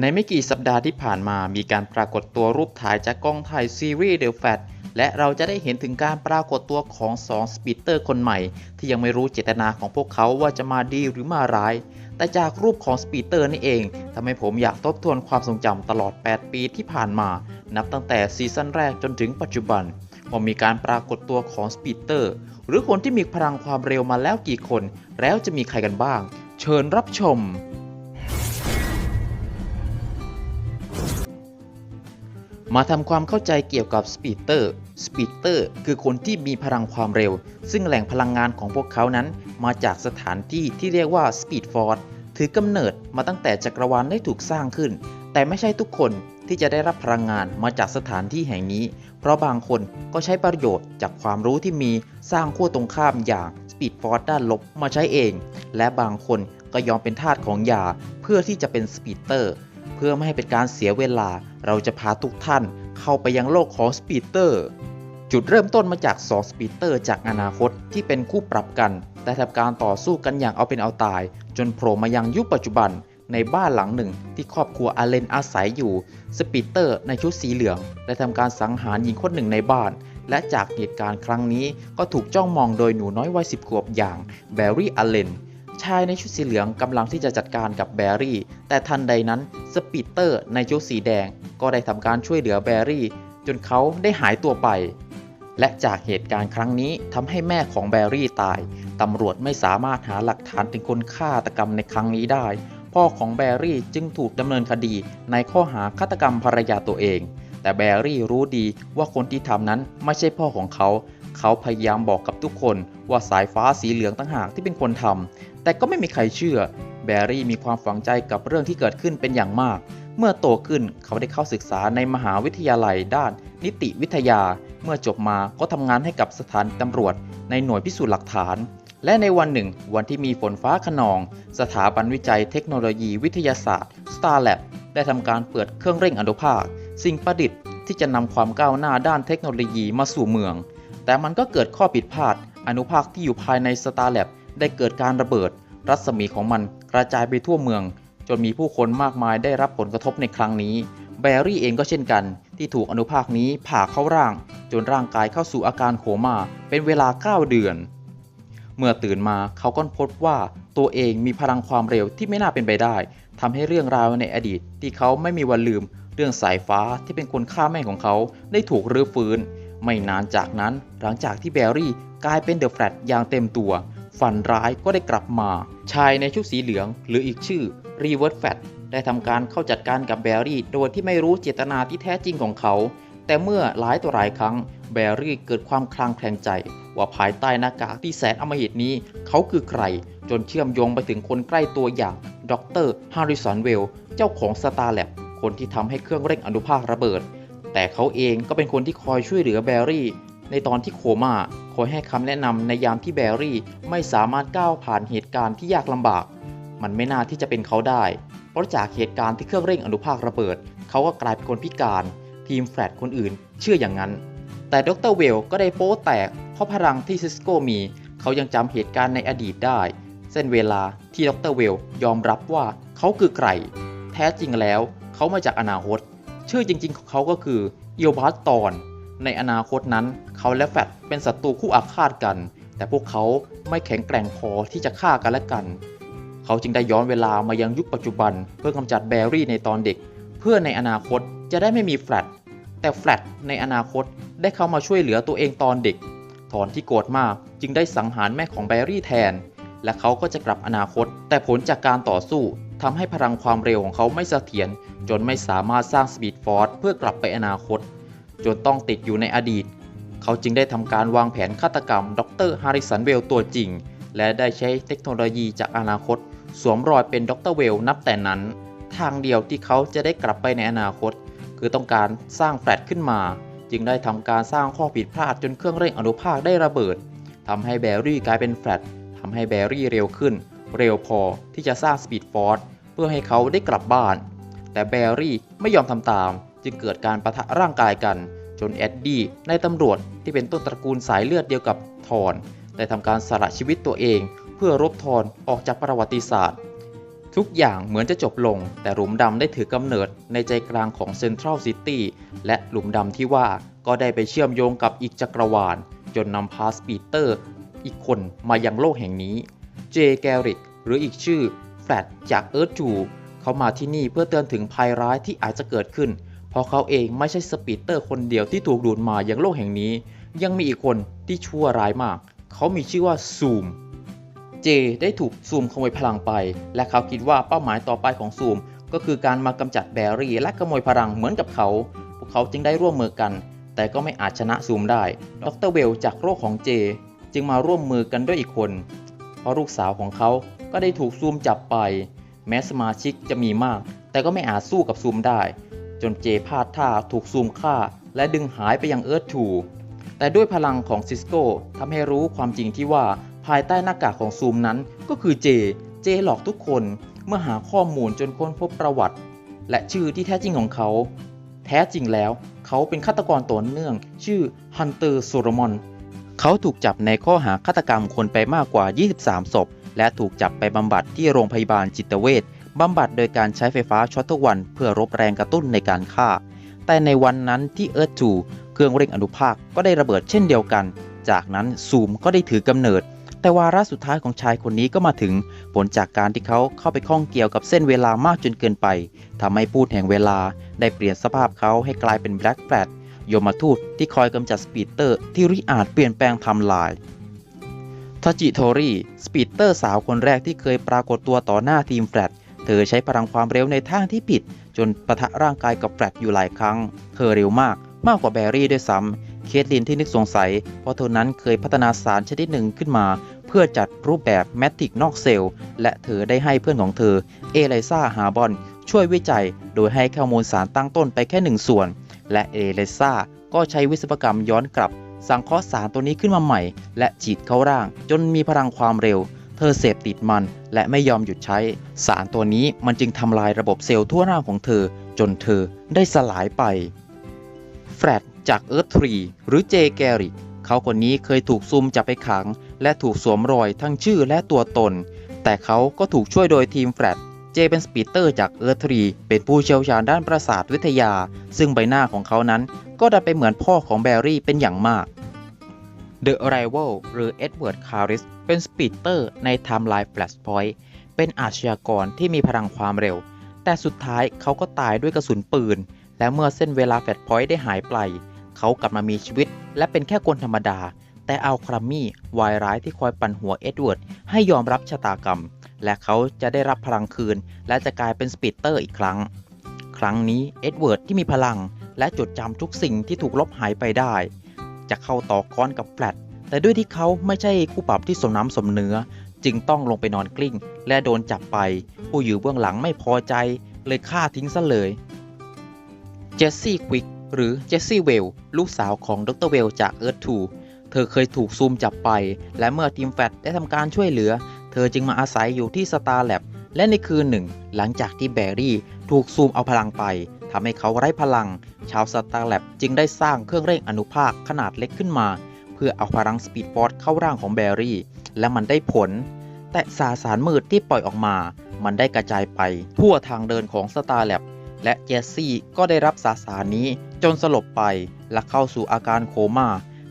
ในไม่กี่สัปดาห์ที่ผ่านมามีการปรากฏตัวรูปถ่ายจากกล้องถ่ายซีรีส์ The Fat และเราจะได้เห็นถึงการปรากฏตัวของ2สปีดเตอร์คนใหม่ ที่ยังไม่รู้เจตนาของพวกเขาว่าจะมาดีหรือมาร้าย แต่จากรูปของสปีดเตอร์นี่เองทำให้ผมอยากทบทวนความทรงจำตลอด 8 ปีที่ผ่านมา นับตั้งแต่ซีซั่นแรกจนถึงปัจจุบันว่ามีการปรากฏตัวของสปีดเตอร์หรือคนที่มีพลังความเร็วมาแล้วกี่คน แล้วจะมีใครกันบ้าง เชิญรับชม มาทำความเข้าใจเกี่ยวกับสปีดเตอร์สปีดเตอร์คือคนที่มีพลังความเร็ว ซึ่งแหล่งพลังงานของพวกเขานั้น มาจากสถานที่ที่เรียกว่าสปีดฟอร์ดถือกำเนิดมาตั้งแต่จักรวาลได้ถูกสร้างขึ้น แต่ไม่ใช่ทุกคนที่จะได้รับพลังงานมาจากสถานที่แห่งนี้ เพราะบางคนก็ใช้ประโยชน์จากความรู้ที่มีสร้างขั้วตรงข้ามอย่างสปีดฟอร์ดด้านลบมาใช้เอง และบางคนก็ยอมเป็นทาสของยาเพื่อที่จะเป็นสปีดเตอร์ เพื่อไม่ให้เป็นการเสียเวลา เราจะพาทุกท่านเข้าไปยังโลกของสปีดเตอร์จุดเริ่มต้นมาจากสองสปีดเตอร์จากอนาคตที่เป็นคู่ปรับกัน แต่ทำการต่อสู้กันอย่างเอาเป็นเอาตาย จนโผล่มายังยุคปัจจุบัน ในบ้านหลังหนึ่งที่ครอบครัวอาเลนอาศัยอยู่ สปีดเตอร์ในชุดสีเหลืองได้ทำการสังหารหญิงคนหนึ่งในบ้าน และจากเหตุการณ์ครั้งนี้ก็ถูกจ้องมองโดยหนูน้อยวัยสิบขวบอย่างแบร์รี่อาเลน ชายในชุดสีเหลืองกำลังที่จะจัดการกับแบรี่ แต่ทันใดนั้นสปีเตอร์ในชุดสีแดงก็ได้ทำการช่วยเหลือแบรี่ จนเขาได้หายตัวไป และจากเหตุการณ์ครั้งนี้ทำให้แม่ของแบรี่ตายตำรวจไม่สามารถหาหลักฐานถึงคนฆาตกรรมในครั้งนี้ได้ พ่อของแบรี่จึงถูกดำเนินคดีในข้อหาฆาตกรรมภรรยาตัวเอง แต่แบรี่รู้ดีว่าคนที่ทำนั้นไม่ใช่พ่อของเขา เขาพยายามบอกกับทุกคนว่าสายฟ้าสีเหลืองต่างหากที่เป็นคนทำแต่ก็ไม่มีใครเชื่อ แบรี่มีความฝังใจกับเรื่องที่เกิดขึ้นเป็นอย่างมาก เมื่อโตขึ้นเขาได้เข้าศึกษาในมหาวิทยาลัยด้าน นิติวิทยา เมื่อจบมาก็ทำงานให้กับสถานตำรวจ ในหน่วยพิสูจน์หลักฐาน และในวันหนึ่ง วันที่มีฝนฟ้าขนอง สถาบันวิจัยเทคโนโลยีวิทยาศาสตร์ Starlab ได้ทำการเปิดเครื่องเร่งอนุภาค สิ่งประดิษฐ์ที่จะนำความก้าวหน้าด้านเทคโนโลยีมาสู่เมือง แต่มันก็เกิดข้อผิดพลาด อนุภาคที่อยู่ภายใน Starlab ได้เกิดการระเบิด รัศมีของมันกระจายไปทั่วเมือง จนมีผู้คนมากมายได้รับผลกระทบในครั้งนี้ แบรี่เองก็เช่นกัน ที่ถูกอนุภาคนี้ผ่าเข้าร่าง จนร่างกายเข้าสู่อาการโคม่าเป็นเวลา 9 เดือน เมื่อตื่นมาเขาก็พบว่าตัวเองมีพลังความเร็วที่ไม่น่าเป็นไปได้ทำให้เรื่องราวในอดีตที่เขาไม่มีวันลืม เรื่องสายฟ้าที่เป็นคนฆ่าแม่ของเขาได้ถูกรื้อฟื้น ไม่นานจากนั้นหลังจากที่แบรี่กลายเป็นเดอะแฟลตอย่างเต็มตัว ฝันร้ายก็ได้กลับมา ชายในชุดสีเหลือง หรืออีกชื่อรีเวิร์ f แฟตได้ทำการเข้าจัดการกับแบรี่ โดยที่ไม่รู้เจตนาที่แท้จริงของเขา แต่เมื่อหลายต่อหลายครั้ง แบรี่เกิดความคลางแคลงใจ ว่าภายใต้หน้ากากที่แสนอำมหิตนี้ เขาคือใคร จนเชื่อมโยงไปถึงคนใกล้ตัวอย่างดรฮาริสันเวลเจ้าของสตาร์แลบคนที่ทำให้เครื่องเร่งอนุภาคระเบิด แต่เขาเองก็เป็นคนที่คอยช่วยเหลือแบรี่ ในตอนที่โคม่าคอยให้คำแนะนำในยามที่แบรี่ไม่สามารถก้าวผ่านเหตุการณ์ที่ยากลำบาก มันไม่น่าที่จะเป็นเขาได้ เพราะจากเหตุการณ์ที่เครื่องเร่งอนุภาคระเบิด เขาก็กลายเป็นคนพิการ ทีมแฟลตคนอื่น เชื่ออย่างนั้น แต่ดรเวลก็ได้โป๊แตก เพราะพลังที่ซิสโก้มี เขายังจำเหตุการณ์ในอดีตได้ เส้นเวลาที่ดรเวลยอมรับว่าเขาคือใคร แท้จริงแล้ว เขามาจากอนาคต ชื่อจริงๆของเขาก็คืออิโอบาสตอน ในอนาคตนั้น เขาและแฟตเป็นศัตรูคู่อาฆาตกัน แต่พวกเขาไม่แข็งแกร่งพอที่จะฆ่ากันและกัน เขาจึงได้ย้อนเวลามายังยุคปัจจุบัน เพื่อกำจัดแบรี่ในตอนเด็ก เพื่อในอนาคตจะได้ไม่มีแฟลตแต่แฟลตในอนาคตได้เข้ามาช่วยเหลือตัวเองตอนเด็ก ถอนที่โกรธมากจึงได้สังหารแม่ของแบรี่แทน และเขาก็จะกลับอนาคต แต่ผลจากการต่อสู้ ทำให้พลังความเร็วของเขาไม่เสถียรจนไม่สามารถสร้างสปีดฟอร์สเพื่อกลับไปอนาคต จนต้องติดอยู่ในอดีต เขาจึงได้ทำการวางแผนฆาตกรรมดรฮาริสันเวลตัวจริง และได้ใช้เทคโนโลยีจากอนาคต สวมรอยเป็นดรเวลนับแต่นั้น ทางเดียวที่เขาจะได้กลับไปในอนาคต คือต้องการสร้างแฟลตขึ้นมา จึงได้ทำการสร้างข้อผิดพลาดจนเครื่องเร่งอนุภาคได้ระเบิดทำให้แบรี่กลายเป็นแฟลตทำให้แบรี่เร็วขึ้น เร็วพอที่จะสร้างสปีดฟอร์สเพื่อให้เขาได้กลับบ้าน แต่แบรี่ไม่ยอมทำตาม จึงเกิดการประทะร่างกายกัน จนแอดดี้ในตำรวจที่เป็นต้นตระกูลสายเลือดเดียวกับทอนได้ทำการสละชีวิตตัวเอง เพื่อรบทอนออกจากประวัติศาสตร์ททุกอย่างเหมือนจะจบลง แต่หลุมดำได้ถือกำเนิดในใจกลางของเซ็นทรัลซิตี้และหลุมดำที่ว่าก็ได้ไปเชื่อมโยงกับอีกจักรวาล จนนำพาสปีเตอร์ อีกคนมายังโลกแห่งนี้ เจแกริกหรืออีกชื่อแฟลตจากเอิร์ธจูเขามาที่นี่เพื่อเตือนถึงภัยร้ายที่อาจจะเกิดขึ้น เพราะเขาเองไม่ใช่สปีเตอร์คนเดียวที่ถูกดูดมาอยังโลกแห่งนี้ ยังมีอีกคนที่ชั่วร้ายมาก เขามีชื่อว่าซูมเจได้ถูกซูมขโมยพลังไป และเขาคิดว่าเป้าหมายต่อไปของซูม ก็คือการมากำจัดแบรี่ และขโมยพลังเหมือนกับเขา พวกเขาจึงได้ร่วมมือกัน แต่ก็ไม่อาจชนะซูมได้ ดรเวลจากโลกของเจ จึงมาร่วมมือกันด้วยอีกคน เพราะลูกสาวของเขาก็ได้ถูกซูมจับไป แม้สมาชิกจะมีมาก แต่ก็ไม่อาจสู้กับซูมได้ จนเจพลาดท่าถูกซูมฆ่า และดึงหายไปยังเอิร์ธทูแต่ด้วยพลังของซิสโก้ทำให้รู้ความจริงที่ว่าภายใต้หน้ากากของซูมนั้นก็คือเจ เจหลอกทุกคนเมื่อหาข้อมูลจนค้นพบประวัติ และชื่อที่แท้จริงของเขา แท้จริงแล้ว เขาเป็นฆาตกรต่อเนื่อง ชื่อฮันเตอร์โซโลมอน เขาถูกจับในข้อหาฆาตกรรมคนไปมากกว่า 23 ศพ และถูกจับไปบำบัดที่โรงพยาบาลจิตเวชบำบัดโดยการใช้ไฟฟ้าช็อตทุกวันเพื่อรบแรงกระตุ้นในการฆ่า แต่ในวันนั้นที่เอิร์ธทูเครื่องเร่งอนุภาคก็ได้ระเบิดเช่นเดียวกัน จากนั้นซูมก็ได้ถือกำเนิด แต่วาระสุดท้ายของชายคนนี้ก็มาถึง ผลจากการที่เขาเข้าไปข้องเกี่ยวกับเส้นเวลามากจนเกินไปทำให้พูดแห่งเวลาได้เปลี่ยนสภาพเขาให้กลายเป็นแบล็กแฟลต ยมทูตที่คอยกำจัดสปีดเตอร์ที่ริอาจเปลี่ยนแปลงทำลายทาจิโทริสปีดเตอร์สาวคนแรกที่เคยปรากฏตัวต่อหน้าทีมแฟลตเธอใช้พลังความเร็วในทางที่ผิด จนปะทะร่างกายกับแฟลตอยู่หลายครั้ง เธอเร็วมากมากกว่าแบรี่ด้วยซ้ำเคทลินที่นึกสงสัย เพราะเธอนั้นเคยพัฒนาสารชนิดหนึ่งขึ้นมา เพื่อจัดรูปแบบแมทริกนอกเซลล์ และเธอได้ให้เพื่อนของเธอ เอไลซาฮาบอน ช่วยวิจัย โดยให้ข้อมูลสารตั้งต้นไปแค่หนึ่งส่วน และเอไลซ่าก็ใช้วิศวกรรมย้อนกลับ สังเคราะห์สารตัวนี้ขึ้นมาใหม่ และฉีดเข้าร่าง จนมีพลังความเร็ว เธอเสพติดมัน และไม่ยอมหยุดใช้ สารตัวนี้มันจึงทำลายระบบเซลล์ทั่วหน้าของเธอ จนเธอได้สลายไปแฟรดจากเอิร์ธทรีหรือเจแกริกเขาคนนี้เคยถูกซุ่มจับไปขัง และถูกสวมรอยทั้งชื่อและตัวตน แต่เขาก็ถูกช่วยโดยทีมแฟรด เจเป็นสปีดเตอร์จากเอิร์ธทรีเป็นผู้เชี่ยวชาญด้านประสาทวิทยา ซึ่งใบหน้าของเขานั้นก็ดันไปเหมือนพ่อของแบร์รี่เป็นอย่างมาก The Arrival หรือเอ็ดเวิร์ด คาริส เป็นสปีดเตอร์ในไทม์ไลน์ Flashpoint เป็นอาชญากรที่มีพลังความเร็ว แต่สุดท้ายเขาก็ตายด้วยกระสุนปืน และเมื่อเส้นเวลาแฟลชพอยต์ได้หายไป เขากลับมามีชีวิต และเป็นแค่คนธรรมดา แต่เอาครัมมี่วายร้ายที่คอยปั่นหัวเอ็ดเวิร์ดให้ยอมรับชะตากรรม และเขาจะได้รับพลังคืน และจะกลายเป็นสปีดเตอร์อีกครั้ง ครั้งนี้เอ็ดเวิร์ดที่มีพลัง และจดจำทุกสิ่งที่ถูกลบหายไปได้ จะเข้าต่อกรกับแฟลตแต่ด้วยที่เขาไม่ใช่คู่ปรับที่สมน้ำสมเนื้อ จึงต้องลงไปนอนกลิ้ง และโดนจับไป ผู้อยู่เบื้องหลังไม่พอใจ เลยฆ่าทิ้งซะเลยเจสซี่ควิกหรือเจสซี่เวลลูกสาวของดรเวลจากเอิร์ธทูเธอเคยถูกซูมจับไป และเมื่อทีมแฟตได้ทำการช่วยเหลือ ธอจึงมาอาศัยอยู่ที่สตาร์แลบและในคืนหนึ่ง หลังจากที่แบรี่ถูกซูมเอาพลังไปทำให้เขาไร้พลัง ชาวสตาร์แลบจึงได้สร้างเครื่องเร่งอนุภาคขนาดเล็กขึ้นมา เพื่อเอาพลังสปีดฟอร์สเข้าร่างของแบรี่ และมันได้ผล แต่สาสารมืดที่ปล่อยออกมา มันได้กระจายไป ทั่วทางเดินของสตาร์แลบและเจสซี่ก็ได้รับสาสารนี้จนสลบไปและเข้าสู่อาการโคม่า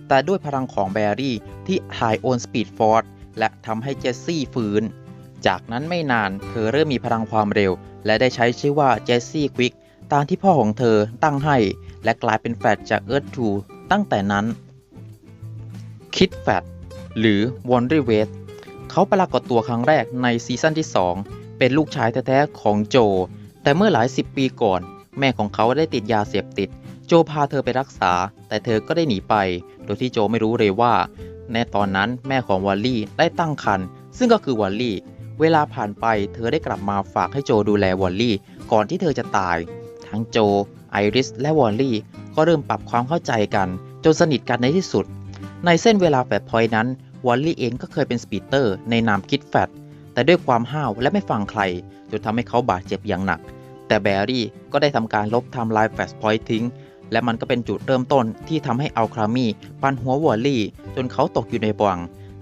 แต่ด้วยพลังของแบรี่ที่ถ่ายโอนสปีดฟอร์ส และทำให้เจสซี่ฟื้น จากนั้นไม่นานเธอเริ่มมีพลังความเร็ว และได้ใช้ชื่อว่าเจสซี่ควิกตามที่พ่อของเธอตั้งให้ และกลายเป็นแฟดจากเอิร์ธทูตั้งแต่นั้น คิดแฟดหรือวอนรีเวสเขาปรากฏตัวครั้งแรกในซีซั่นที่ 2 เป็นลูกชายแท้ๆของโจ แต่เมื่อหลายสิบปีก่อน แม่ของเขาได้ติดยาเสพติด โจพาเธอไปรักษา แต่เธอก็ได้หนีไป โดยที่โจไม่รู้เลยว่า ในตอนนั้นแม่ของวอลลี่ได้ตั้งครรภ์ซึ่งก็คือวอลลี่ เวลาผ่านไปเธอได้กลับมาฝากให้โจดูแลวอลลี่ ก่อนที่เธอจะตาย ทั้งโจ ไอริส และวอลลี่ ก็เริ่มปรับความเข้าใจกัน จนสนิทกันในที่สุด ในเส้นเวลาแฟดพอยนั้นวอลลี่เองก็เคยเป็นสปีดเตอร์ในนามคิดแฟดแต่ด้วยความห้าวและไม่ฟังใครจนทำให้เขาบาดเจ็บอย่างหนัก แต่แบรี่ก็ได้ทำการลบทม์ไลน์แฟชพอยต์ทิ้ง และมันก็เป็นจุดเริ่มต้นที่ทำให้อัลครามีปันหัววอลลี่ จนเขาตกอยู่ในบ่วง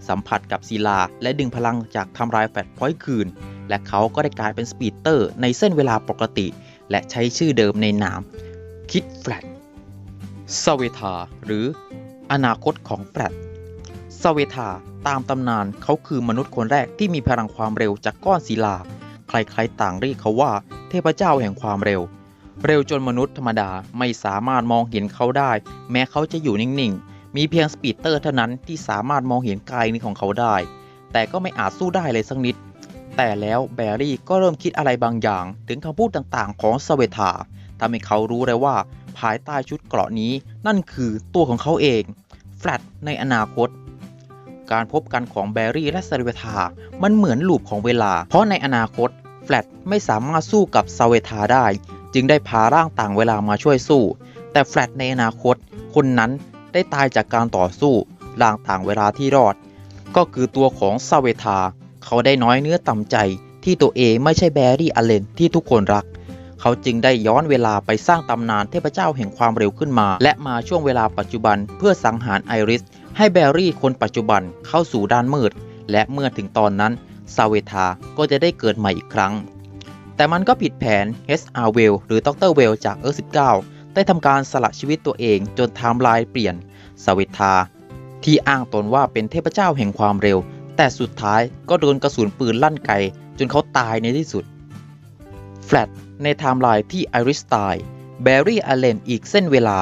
สัมผัสกับศิลา และดึงพลังจากทม์ไลน์แฟชพอยต์คืน และเขาก็ได้กลายเป็นสปีดเตอร์ในเส้นเวลาปกติ และใช้ชื่อเดิมในนามคิดแฟลตสเวทา หรืออนาคตของแฟลตสเวทาตามตำนานเขาคือมนุษย์คนแรกที่มีพลังความเร็วจากก้อนศิลา ใครๆต่างเรียกเขาว่า เทพเจ้าแห่งความเร็ว เร็วจนมนุษย์ธรรมดาไม่สามารถมองเห็นเขาได้ แม้เขาจะอยู่นิ่งๆ มีเพียงสปีดเตอร์เท่านั้นที่สามารถมองเห็นกายนี้ของเขาได้ แต่ก็ไม่อาจสู้ได้เลยสักนิด แต่แล้วแบรี่ก็เริ่มคิดอะไรบางอย่าง ถึงคำพูดต่างๆ ของสเวทาทำให้เขารู้เลยว่า ภายใต้ชุดเกราะนี้ นั่นคือตัวของเขาเอง แฟลตในอนาคตการพบกันของแบรี่และสเวทา มันเหมือนลูปของเวลา เพราะในอนาคต แฟลตไม่สามารถสู้กับสเวทาได้ จึงได้พาร่างต่างเวลามาช่วยสู้ แต่แฟลตในอนาคต คนนั้นได้ตายจากการต่อสู้ร่างต่างเวลาที่รอด ก็คือตัวของสเวทา เขาได้น้อยเนื้อต่ำใจที่ตัวเองไม่ใช่แบรี่อเลนที่ทุกคนรัก เขาจึงได้ย้อนเวลาไปสร้างตำนานเทพเจ้าแห่งความเร็วขึ้นมา และมาช่วงเวลาปัจจุบันเพื่อสังหารไอริส ให้แบรี่คนปัจจุบันเข้าสู่ด้านมืด และเมื่อถึงตอนนั้นซาเวทาก็จะได้เกิดใหม่อีกครั้ง แต่มันก็ผิดแผน H.R. w e l l หรือดรเวลจากเออร์19 ได้ทำการสละชีวิตตัวเองจนไทม์ไลน์เปลี่ยนซาเวทา ที่อ้างตนว่าเป็นเทพเจ้าแห่งความเร็ว แต่สุดท้ายก็โดนกระสุนปืนลั่นไกจนเขาตายในที่สุด แฟลตในไทม์ไลน์ที่ไอริสตายแบร์รี่อเลนอีกเส้นเวลา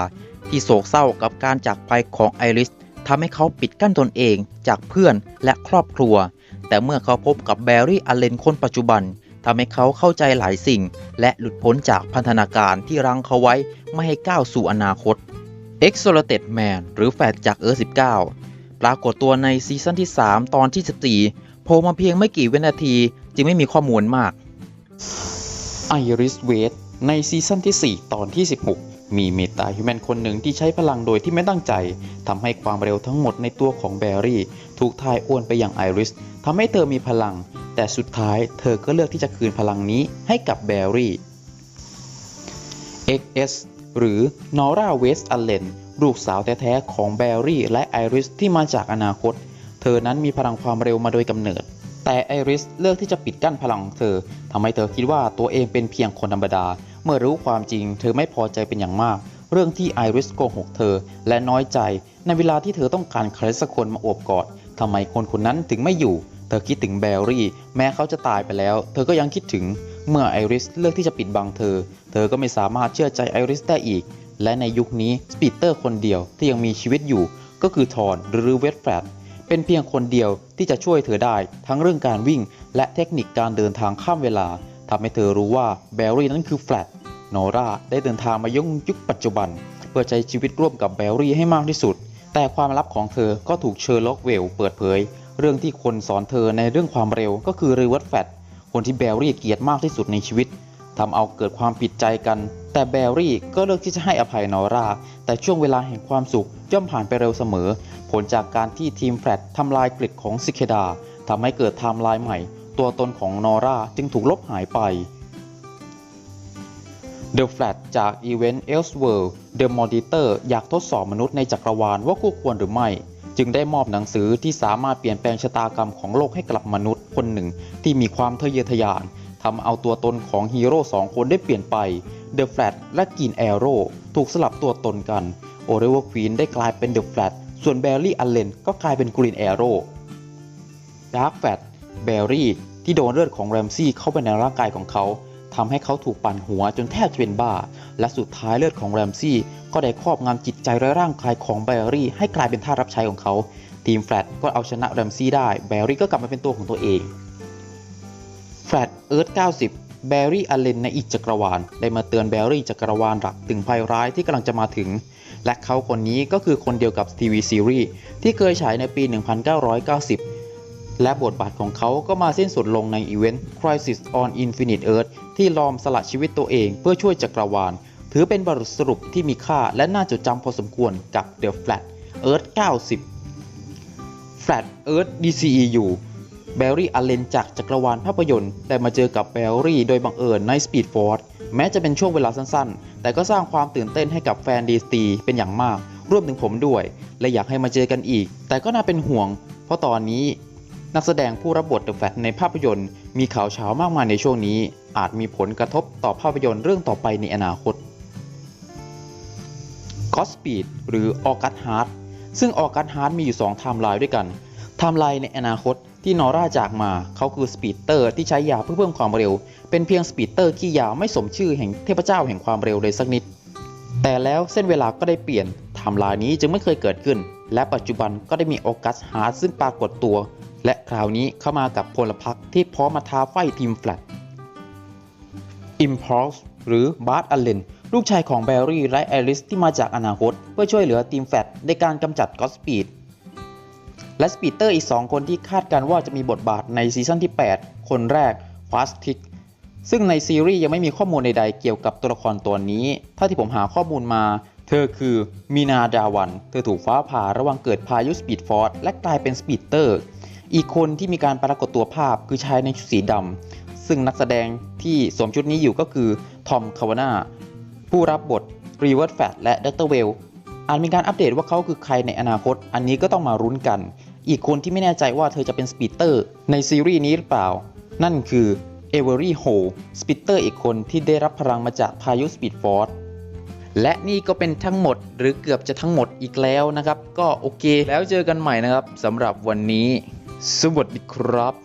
ที่โศกเศร้ากับการจากไปของไอริสทำให้เขาปิดกั้นตนเองจากเพื่อนและครอบครัว แต่เมื่อเขาพบกับแบร์รี่อเลนคนปัจจุบัน ทำให้เขาเข้าใจหลายสิ่ง และหลุดพ้นจากพันธนาการที่รั้งเขาไว้ไม่ให้ก้าวสู่อนาคต e x o l a t e d Man หรือแฟลตจากเออร์19ปรากฏตัวในซีซั่นที่ 3 ตอนที่ 14 โผล่มาเพียงไม่กี่วินาที จึงไม่มีข้อมูลมาก Iris Wade ในซีซั่นที่ 4 ตอนที่ 16 มีเมตาฮิวแมนคนหนึ่งที่ใช้พลังโดยที่ไม่ตั้งใจทำให้ความเร็วทั้งหมดในตัวของแบรี่ ถูกทายโอนไปยังไอริสทำให้เธอมีพลัง แต่สุดท้ายเธอก็เลือกที่จะคืนพลังนี้ให้กับแบร์รี่ XS หรือนอร่าเวสอัลเลนลูกสาวแท้ๆของแบร์รี่และไอริสที่มาจากอนาคต เธอนั้นมีพลังความเร็วมาโดยกำเนิด แต่ไอริสเลือกที่จะปิดกั้นพลังของเธอทำให้เธอคิดว่าตัวเองเป็นเพียงคนธรรมดา เมื่อรู้ความจริง เธอไม่พอใจเป็นอย่างมาก เรื่องที่ไอริสโกหกเธอ และน้อยใจ ในเวลาที่เธอต้องการใครสักคนมาโอบกอดทำไมคนคนนั้นถึงไม่อยู่ ธอคิดถึงแบรี่ แม้เขาจะตายไปแล้ว เธอก็ยังคิดถึง เมื่อไอริสเลือกที่จะปิดบังเธอ เธอก็ไม่สามารถเชื่อใจไอริสได้อีก และในยุคนี้สปีเตอร์คนเดียวที่ยังมีชีวิตอยู่ ก็คือทอนหรือเวสแฟลตเป็นเพียงคนเดียวที่จะช่วยเธอได้ ทั้งเรื่องการวิ่ง และเทคนิคการเดินทางข้ามเวลาทำให้เธอรู้ว่าแบรรี่นั้นคือแฟลตโนราได้เดินทางมายุ่งยุคปัจจุบัน เพื่อใช้ชีวิตร่วมกับแบรรี่ให้มากที่สุด แต่ความลับของเธอก็ถูกเชอร์ล็อกเวลเปิดเผย เรื่องที่คนสอนเธอในเรื่องความเร็วก็คือรีเวิร์ดแฟตคนที่แบรี่เกลียดมากที่สุดในชีวิตทำเอาเกิดความผิดใจกัน แต่แบรี่ก็เลือกที่จะให้อภัยนอราแต่ช่วงเวลาแห่งความสุขย่อมผ่านไปเร็วเสมอ ผลจากการที่ทีมแฟลตทำลายกริดของซิเคดาทำให้เกิดไทม์ไลน์ใหม่ ตัวตนของนอราจึงถูกลบหายไป The Flat จากอีเวนต์ Elseworld The Monitor อยากทดสอบมนุษย์ในจักรวาลว่าคู่ควรหรือไม่ จึงได้มอบหนังสือที่สามารถเปลี่ยนแปลงชะตากรรมของโลกให้กลับมนุษย์คนหนึ่งที่มีความทะเยอทะยานทำเอาตัวตนของฮีโร่สองคนได้เปลี่ยนไป The Flat และกินแอโร่ถูกสลับตัวตนกันโอเรเวอร์ควีนได้กลายเป็น The Flat ส่วนแบร์รี่อัลเลนก็กลายเป็นกรีนแอโร่ดาร์กแฟตแบร์รี่ที่โดนเลือดของแรมซี่เข้าไปในร่างกายของเขาทำให้เขาถูกปั่นหัวจนแทบจะเป็นบ้า และสุดท้ายเลือดของแรมซี่ ก็ได้ครอบงำจิตใจและร่างกายของแบร์รี่ ให้กลายเป็นท่ารับใช้ของเขา ทีมแฟลตก็เอาชนะแรมซี่ได้แบร์รี่ก็กลับมาเป็นตัวของตัวเองแฟลตเอิร์ธ90 แบร์รี่อเลนในอีกจักรวาล ได้มาเตือนแบร์รี่จักรวาลหลักถึงภัยร้ายที่กำลังจะมาถึง และเขาคนนี้ก็คือคนเดียวกับทีวีซีรีส์ที่เคยฉายในปี 1990และบทบาทของเขาก็มาสิ้นสุดลงในอีเวนต์ Crisis on Infinite Earth ที่ลอมสละชีวิตตัวเองเพื่อช่วยจักรวาล ถือเป็นบทสรุปที่มีค่าและน่าจดจำพอสมควรกับ The Flat Earth 90 Flat Earth DCEU แบร์รี่อเลนจากจักรวาลภาพยนตร์ได้มาเจอกับแบรรี่โดยบังเอิญใน Speed Force แม้จะเป็นช่วงเวลาสั้นๆ แต่ก็สร้างความตื่นเต้นให้กับแฟนดีสตีเป็นอย่างมาก รวมถึงผมด้วย และอยากให้มาเจอกันอีก แต่ก็น่าเป็นห่วง เพราะตอนนี้ นักแสดงผู้รับบทเดอะแฟตในภาพยนตร์ มีข่าวเช้ามากมายในช่วงนี้ อาจมีผลกระทบต่อภาพยนตร์เรื่องต่อไปในอนาคต g o Speed หรือออกัสฮาร์ดซึ่งออกัสฮาร์ดมีอยู่2ไทม์ไลน์ด้วยกันไทม์ไลน์ในอนาคตที่นอร่าจากมาเขาคือสปีดเตอร์ที่ใช้ยาเพื่อเพิ่มความเร็ว เป็นเพียงสปีดเตอร์ขี้ยาไม่สมชื่อแห่งเทพเจ้าแห่งความเร็วเลยสักนิด แต่แล้วเส้นเวลาก็ได้เปลี่ยนไทม์ไลน์นี้จึงไม่เคยเกิดขึ้น และปัจจุบันก็ได้มีออกัสฮาร์ดซึ่งปรากฏตัว และคราวนี้เข้ามากับพลพรรคที่พร้อมมาท้าไฟทีมแฟลต Impulse หรือบาร์ตอัลเลน ลูกชายของแบร์รี่และแอลิสที่มาจากอนาคต เพื่อช่วยเหลือทีมแฟลตในการกำจัดก็อตสปีดและสปีดเตอร์อีก 2 คนที่คาดการว่าจะมีบทบาทในซีซั่นที่ 8 คนแรกฟาสติกซึ่งในซีรีส์ยังไม่มีข้อมูลใดๆเกี่ยวกับตัวละครตัวนี้ ถ้าที่ผมหาข้อมูลมา เธอคือมีนาดาวัน เธอถูกฟ้าผ่าระหว่างเกิดพายุสปีดฟอร์ดและกลายเป็นสปีดเตอร์ อีกคนที่มีการปรากฏตัวภาพคือชายในชุดสีดำซึ่งนักแสดงที่สวมชุดนี้อยู่ก็คือทอมคาวานา ผู้รับบทรีเวิร์ดแฟตและดรเวลอาจมีการอัปเดตว่าเขาคือใครในอนาคต อันนี้ก็ต้องมารุ้นกัน อีกคนที่ไม่แน่ใจว่าเธอจะเป็นสปีเตอร์ในซีรีส์นี้หรือเปล่า นั่นคือเอเวอรี่โฮสปีเตอร์อีกคนที่ได้รับพลังมาจากพายุสปีดฟอร์ดและนี่ก็เป็นทั้งหมดหรือเกือบจะทั้งหมดอีกแล้วนะครับ ก็โอเค แล้วเจอกันใหม่นะครับสำหรับวันนี้ สวัสดีครับ